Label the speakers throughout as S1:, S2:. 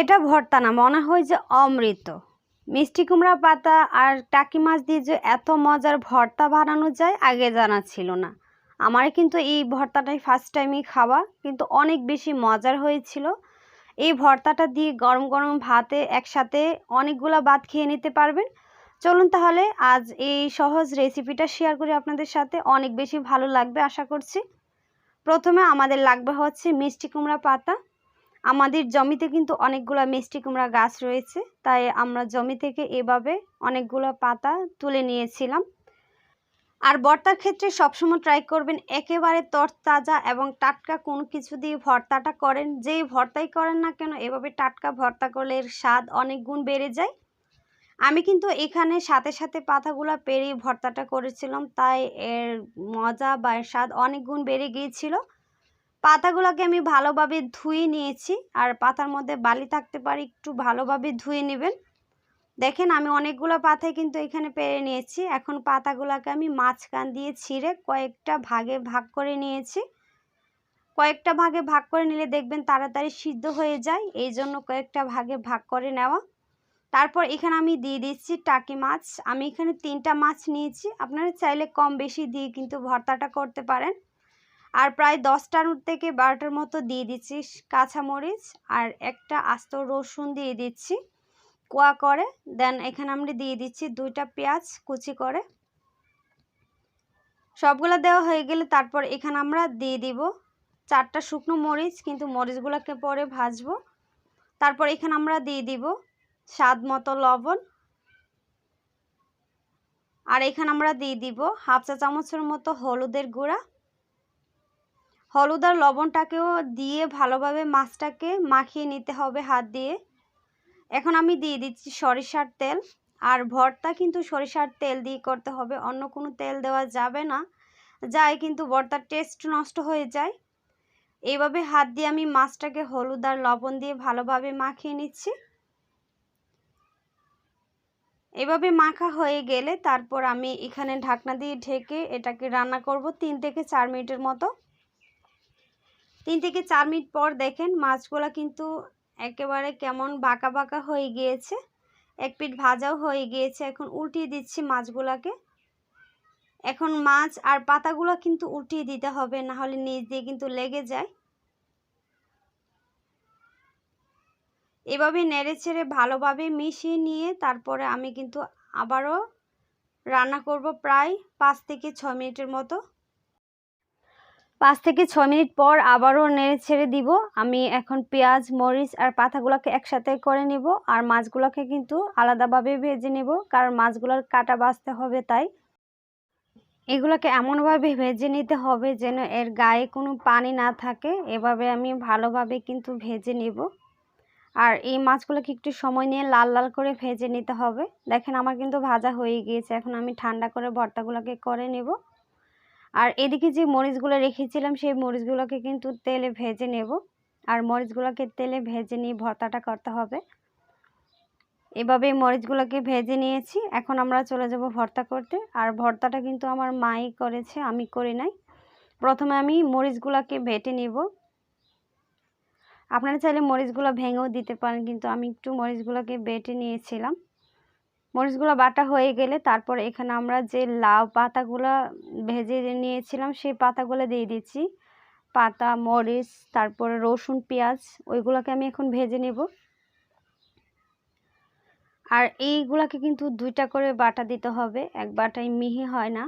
S1: এটা ভর্তা না, মনে হয় যে অমৃত। মিষ্টি কুমড়া পাতা আর টাকি মাছ দিয়ে যে এত মজার ভর্তা বানানো যায় আগে জানা ছিল না। আমার কিন্তু এই ভর্তাটাই ফার্স্ট টাইমই খাওয়া, কিন্তু অনেক বেশি মজার হয়েছিল। এই ভর্তাটা দিয়ে গরম গরম ভাতে একসাথে অনেকগুলো ভাত খেয়ে নিতে পারবেন। চলুন তাহলে আজ এই সহজ রেসিপিটা শেয়ার করি আপনাদের সাথে, অনেক বেশি ভালো লাগবে আশা করছি। প্রথমে আমাদের লাগবে হচ্ছে মিষ্টি কুমড়া পাতা। আমাদের জমিতে কিন্তু অনেকগুলো মিষ্টি কুমড়া গাছ রয়েছে, তাই আমরা জমি থেকে এভাবে অনেকগুলো পাতা তুলে নিয়েছিলাম। আর ভর্তার ক্ষেত্রে সবসময় ট্রাই করবেন একেবারে তরতাজা এবং টাটকা কোনো কিছু দিয়ে ভর্তাটা করেন। যেই ভর্তাই করেন না কেন, এভাবে টাটকা ভর্তা করলে এর স্বাদ অনেক গুণ বেড়ে যায়। আমি কিন্তু এখানে সাথে সাথে পাতাগুলো পেরে ভর্তাটা করেছিলাম, তাই এর মজা বা এর স্বাদ অনেক গুণ বেড়ে গিয়েছিল। পাতাগুলোকে আমি ভালোভাবে ধুয়ে নিয়েছি আর পাতার মধ্যে বালি থাকতে পারে একটু ভালোভাবে ধুয়ে নেবেন। দেখেন আমি অনেকগুলো পাতায় কিন্তু এখানে পেরে নিয়েছি। এখন পাতাগুলোকে আমি মাঝখান দিয়ে ছিঁড়ে কয়েকটা ভাগে ভাগ করে নিয়েছি। কয়েকটা ভাগে ভাগ করে নিলে দেখবেন তাড়াতাড়ি সিদ্ধ হয়ে যায়। এই জন্য কয়েকটা ভাগে ভাগ করে নেওয়া। তারপর এখানে আমি দিয়ে দিচ্ছি টাকি মাছ। আমি এখানে তিনটা মাছ নিয়েছি। আপনারা চাইলে কম বেশি দিয়ে কিন্তু ভর্তাটা করতে পারেন। আর প্রায় দশটার থেকে বারোটার মতো দিয়ে দিচ্ছি কাঁচামরিচ, আর একটা আস্ত রসুন দিয়ে দিচ্ছি কোয়া করে। দেন এখানে আমরা দিয়ে দিচ্ছি দুইটা পেঁয়াজ কুচি করে। সবগুলো দেওয়া হয়ে গেলে তারপর এখানে আমরা দিয়ে দিব চারটা শুকনো মরিচ, কিন্তু মরিচগুলোকে পরে ভাজবো। তারপর এখানে আমরা দিয়ে দিব স্বাদ মতো লবণ। আর এখানে আমরা দিয়ে দিব হাফ চা চামচের মতো হলুদের গুঁড়া। হলুদ আর লবণটাকেও দিয়ে ভালোভাবে মাছটাকে মাখিয়ে নিতে হবে হাত দিয়ে। এখন আমি দিয়ে দিচ্ছি সরিষার তেল। আর ভর্তা কিন্তু সরিষার তেল দিয়ে করতে হবে, অন্য কোনো তেল দেওয়া যাবে না। যায় কিন্তু ভর্তার টেস্ট নষ্ট হয়ে যায়। এইভাবে হাত দিয়ে আমি মাছটাকে হলুদ আর লবণ দিয়ে ভালোভাবে মাখিয়ে নিচ্ছি। এভাবে মাখা হয়ে গেলে তারপর আমি এখানে ঢাকনা দিয়ে ঢেকে এটাকে রান্না করব তিন থেকে চার মিনিটের মতো। তিন থেকে চার মিনিট পর দেখেন মাছগুলো কিন্তু একেবারে কেমন বাঁকা বাঁকা হয়ে গিয়েছে। এক পিঠ ভাজাও হয়ে গিয়েছে। এখন উল্টিয়ে দিচ্ছি মাছগুলোকে। এখন মাছ আর পাতাগুলো কিন্তু উল্টিয়ে দিতে হবে, না হলে নিচ দিয়ে কিন্তু লেগে যায়। এভাবে নেড়ে ছেড়ে ভালোভাবে মিশিয়ে নিয়ে তারপরে আমি কিন্তু আবারও রান্না করব প্রায় পাঁচ থেকে ছ মিনিটের মতো। পাঁচ থেকে ছ মিনিট পর আবারও নেড়ে ছেড়ে দিব। আমি এখন পেঁয়াজ, মরিচ আর পাতাগুলোকে একসাথে করে নিব আর মাছগুলোকে কিন্তু আলাদাভাবে ভেজে নেব কারণ মাছগুলোর কাটা বাছতে হবে তাই। এগুলোকে এমনভাবে ভেজে নিতে হবে যেন এর গায়ে কোনো পানি না থাকে। এভাবে আমি ভালোভাবে কিন্তু ভেজে নেব। আর এই মাছগুলোকে একটু সময় নিয়ে লাল লাল করে ভেজে নিতে হবে। দেখেন আমার কিন্তু ভাজা হয়ে গিয়েছে। এখন আমি ঠান্ডা করে ভর্তাগুলোকে করে নেব। আর এদিকে যে মরিচগুলো রেখেছিলাম, সেই মরিচগুলোকে কিন্তু তেলে ভেজে নেব। আর মরিচগুলোকে তেলে ভেজে নিয়ে ভর্তাটা করতে হবে। এভাবে মরিচগুলোকে ভেজে নিয়েছি। এখন আমরা চলে যাব ভর্তা করতে। আর ভর্তাটা কিন্তু আমার মাই করেছে, আমি করি নাই। প্রথমে আমি মরিচগুলোকে ভেটে নেব। আপনারা চাইলে মরিচগুলো ভেঙেও দিতে পারেন, কিন্তু আমি একটু মরিচগুলোকে বেটে নিয়েছিলাম। মরিচগুলো বাটা হয়ে গেলে তারপর এখানে আমরা যে লাউ পাতাগুলো ভেজে নিয়েছিলাম, সেই পাতাগুলো দিয়ে দিচ্ছি। পাতা, মরিচ, তারপরে রসুন, পেঁয়াজ, ওইগুলোকে আমি এখন ভেজে নেব। আর এইগুলাকে কিন্তু দুইটা করে বাটা দিতে হবে, এক বাটাই মিহি হয় না।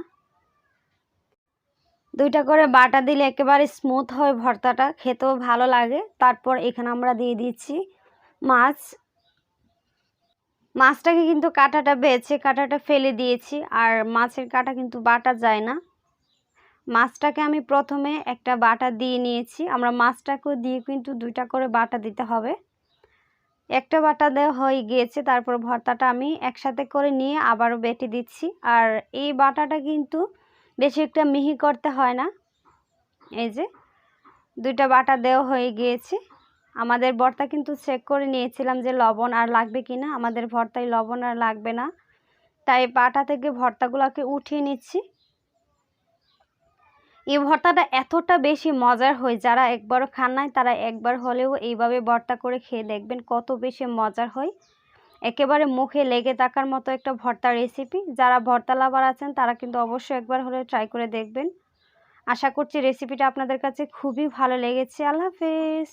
S1: দুইটা করে বাটা দিলে একেবারে স্মুথ হয় ভর্তাটা, খেতেও ভালো লাগে। তারপর এখানে আমরা দিয়ে দিচ্ছি মাছ। মাছটাকে কিন্তু কাঁটাটা বেছে, কাঁটাটা ফেলে দিয়েছি। আর মাছের কাঁটা কিন্তু বাটা যায় না। মাছটাকে আমি প্রথমে একটা বাটা দিয়ে নিয়েছি। আমরা মাছটাকেও দিয়ে কিন্তু দুইটা করে বাটা দিতে হবে। একটা বাটা দেওয়া হয়ে গিয়েছে, তারপর ভর্তাটা আমি একসাথে করে নিয়ে আবারও বেটে দিচ্ছি। আর এই বাটাটা কিন্তু বেশি একটা মিহি করতে হয় না। এই যে, দুইটা বাটা দেওয়া হয়ে গিয়েছে। আমাদের ভর্তা কিন্তু চেক করে নিয়েছিলাম যে লবণ আর লাগবে কি না। আমাদের ভর্তায় লবণ আর লাগবে না। তাই পাটা থেকে ভর্তাগুলোকে উঠিয়ে নিচ্ছি। এই ভর্তাটা এতটা বেশি মজার হয়, যারা একবারও খান নাই তারা একবার হলেও এইভাবে ভর্তা করে খেয়ে দেখবেন কত বেশি মজার হয়। একেবারে মুখে লেগে থাকার মতো একটা ভর্তা রেসিপি যারা ভর্তা লাভার আছেন তারা কিন্তু অবশ্যই একবার হলেও ট্রাই করে দেখবেন। আশা করছি রেসিপিটা আপনাদের কাছে খুবই ভালো লেগেছে। আল্লাহ হাফেজ।